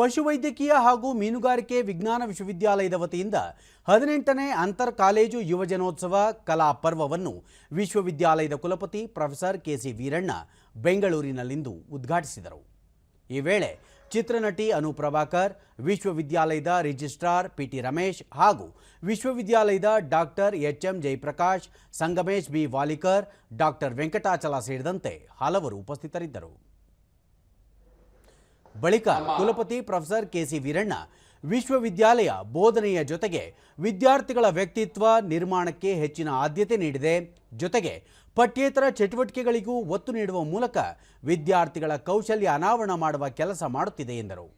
ಪಶುವೈದ್ಯಕೀಯ ಹಾಗೂ ಮೀನುಗಾರಿಕೆ ವಿಜ್ಞಾನ ವಿಶ್ವವಿದ್ಯಾಲಯದ ವತಿಯಿಂದ ಹದಿನೆಂಟನೇ ಅಂತರ್ ಕಾಲೇಜು ಯುವಜನೋತ್ಸವ ಕಲಾ ಪರ್ವವನ್ನು ವಿಶ್ವವಿದ್ಯಾಲಯದ ಕುಲಪತಿ ಪ್ರೊಫೆಸರ್ ಕೆಸಿ ವೀರಣ್ಣ ಬೆಂಗಳೂರಿನಲ್ಲಿಂದು ಉದ್ಘಾಟಿಸಿದರು. ಈ ವೇಳೆ ಚಿತ್ರನಟಿ ಅನು ಪ್ರಭಾಕರ್ ವಿಶ್ವವಿದ್ಯಾಲಯದ ರಿಜಿಸ್ಟ್ರಾರ್ ಪಿಟಿ ರಮೇಶ್ ಹಾಗೂ ವಿಶ್ವವಿದ್ಯಾಲಯದ doctor H M Jayaprakash, Sangamesh B Walikar, doctor Venkatachala ಸೇರಿದಂತೆ ಹಲವರು ಉಪಸ್ಥಿತರಿದ್ದರು. ಬಳಿಕ ಕುಲಪತಿ ಪ್ರೊಫೆಸರ್ ಕೆಸಿ ವೀರಣ್ಣ ವಿಶ್ವವಿದ್ಯಾಲಯ ಬೋಧನೆಯ ಜೊತೆಗೆ ವಿದ್ಯಾರ್ಥಿಗಳ ವ್ಯಕ್ತಿತ್ವ ನಿರ್ಮಾಣಕ್ಕೆ ಹೆಚ್ಚಿನ ಆದ್ಯತೆ ನೀಡಿದೆ. ಜೊತೆಗೆ ಪಠ್ಯೇತರ ಚಟುವಟಿಕೆಗಳಿಗೂ ಒತ್ತು ನೀಡುವ ಮೂಲಕ ವಿದ್ಯಾರ್ಥಿಗಳ ಕೌಶಲ್ಯ ಅನಾವರಣ ಮಾಡುವ ಕೆಲಸ ಮಾಡುತ್ತಿದೆ ಎಂದರು.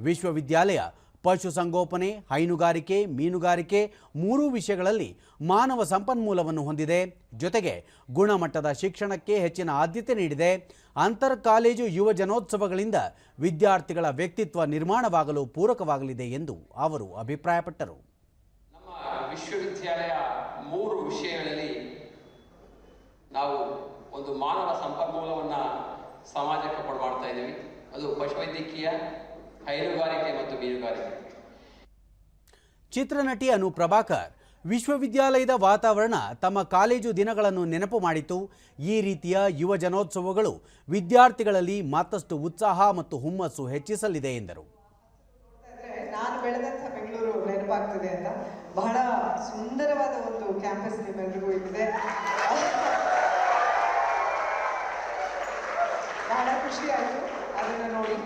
ವಿಶ್ವವಿದ್ಯಾಲಯ ಪಶುಸಂಗೋಪನೆ, ಹೈನುಗಾರಿಕೆ, ಮೀನುಗಾರಿಕೆ ಮೂರೂ ವಿಷಯಗಳಲ್ಲಿ ಮಾನವ ಸಂಪನ್ಮೂಲವನ್ನು ಹೊಂದಿದೆ. ಜೊತೆಗೆ ಗುಣಮಟ್ಟದ ಶಿಕ್ಷಣಕ್ಕೆ ಹೆಚ್ಚಿನ ಆದ್ಯತೆ ನೀಡಿದೆ. ಅಂತರ್ ಕಾಲೇಜು ಯುವ ಜನೋತ್ಸವಗಳಿಂದ ವಿದ್ಯಾರ್ಥಿಗಳ ವ್ಯಕ್ತಿತ್ವ ನಿರ್ಮಾಣವಾಗಲು ಪೂರಕವಾಗಲಿದೆ ಎಂದು ಅವರು ಅಭಿಪ್ರಾಯಪಟ್ಟರು. ನಮ್ಮ ವಿಶ್ವವಿದ್ಯಾಲಯ ಮೂರು ವಿಷಯಗಳಲ್ಲಿ ನಾವು ಒಂದು ಮಾನವ ಸಂಪನ್ಮೂಲವನ್ನು ಸಮಾಜಕ್ಕೆ ಕೊಡಮಾಡ್ತಾ ಇದ್ದೀವಿ. ಅದು ಪಶುವೈದ್ಯಕೀಯ ಹೈನುಗಾರಿಕೆ ಮತ್ತು ಮೀನುಗಾರಿಕೆ. ಚಿತ್ರನಟಿ ಅನು ಪ್ರಭಾಕರ್ ವಿಶ್ವವಿದ್ಯಾಲಯದ ವಾತಾವರಣ ತಮ್ಮ ಕಾಲೇಜು ದಿನಗಳನ್ನು ನೆನಪು ಮಾಡಿತು. ಈ ರೀತಿಯ ಯುವ ಜನೋತ್ಸವಗಳು ವಿದ್ಯಾರ್ಥಿಗಳಲ್ಲಿ ಮತ್ತಷ್ಟು ಉತ್ಸಾಹ ಮತ್ತು ಹುಮ್ಮಸ್ಸು ಹೆಚ್ಚಿಸಲಿದೆ ಎಂದರು. ನಾನು ಬೆಳೆದಂಥ ಬೆಂಗಳೂರು ನೆನಪಾಗ್ತಿದೆ ಅಂತ. ಬಹಳ ಸುಂದರವಾದ ಒಂದು ಕ್ಯಾಂಪಸ್ ನಿಮ್ಮೆಲ್ರಿಗೂ ಇದೆ ಬಹಳ ಖುಷಿ ಆಯಿತು. ಅದನ್ನು ನೋಡಿ.